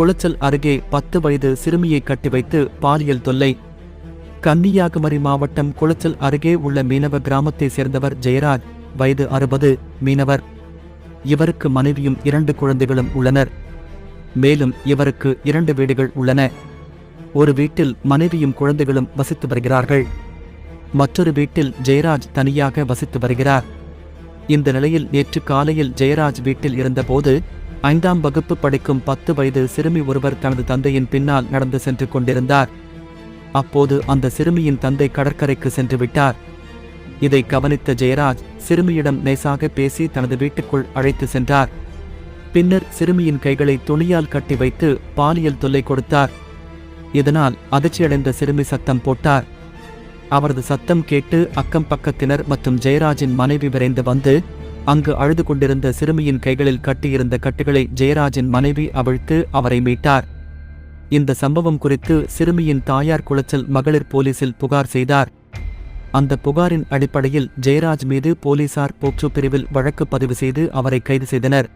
குளச்சல் அருகே பத்து வயது சிறுமியை கட்டி வைத்து பாலியல் தொல்லை. கன்னியாகுமரி மாவட்டம் குளச்சல் அருகே உள்ள மீனவ கிராமத்தைச் சேர்ந்தவர் ஜெயராஜ் வயது அறுபது மீனவர். இவருக்கு மனைவியும் இரண்டு குழந்தைகளும் உள்ளனர். மேலும் இவருக்கு இரண்டு வீடுகள் உள்ளன. ஒரு வீட்டில் மனைவியும் குழந்தைகளும் வசித்து வருகிறார்கள். மற்றொரு வீட்டில் ஜெயராஜ் தனியாக வசித்து வருகிறார். இந்த நிலையில் நேற்று காலையில் ஜெயராஜ் வீட்டில் இருந்தபோது ஐந்தாம் வகுப்பு படிக்கும் பத்து வயது சிறுமி ஒருவர் தனது தந்தையின் பின்னால் நடந்து சென்று கொண்டிருந்தார். அப்போது அந்த சிறுமியின் தந்தை கடற்கரைக்கு சென்று விட்டார். இதை கவனித்த ஜெயராஜ் சிறுமியிடம் நேசாக பேசி தனது வீட்டுக்குள் அழைத்து சென்றார். பின்னர் சிறுமியின் கைகளை துணியால் கட்டி வைத்து பாலியல் தொல்லை கொடுத்தார். இதனால் அதிர்ச்சியடைந்த சிறுமி சத்தம் போட்டார். அவரது சத்தம் கேட்டு அக்கம் பக்கத்தினர் மற்றும் ஜெயராஜின் மனைவி விரைந்து வந்து அங்கு அழுது கொண்டிருந்த சிறுமியின் கைகளில் கட்டியிருந்த கட்டுகளை ஜெயராஜின் மனைவி அவிழ்த்து அவரை மீட்டார். இந்த சம்பவம் குறித்து சிறுமியின் தாயார் குளச்சல் மகளிர் போலீசில் புகார் செய்தார். அந்த புகாரின் அடிப்படையில் ஜெயராஜ் மீது போலீசார் போக்சோ பிரிவில் வழக்கு பதிவு செய்து அவரை கைது செய்தனர்.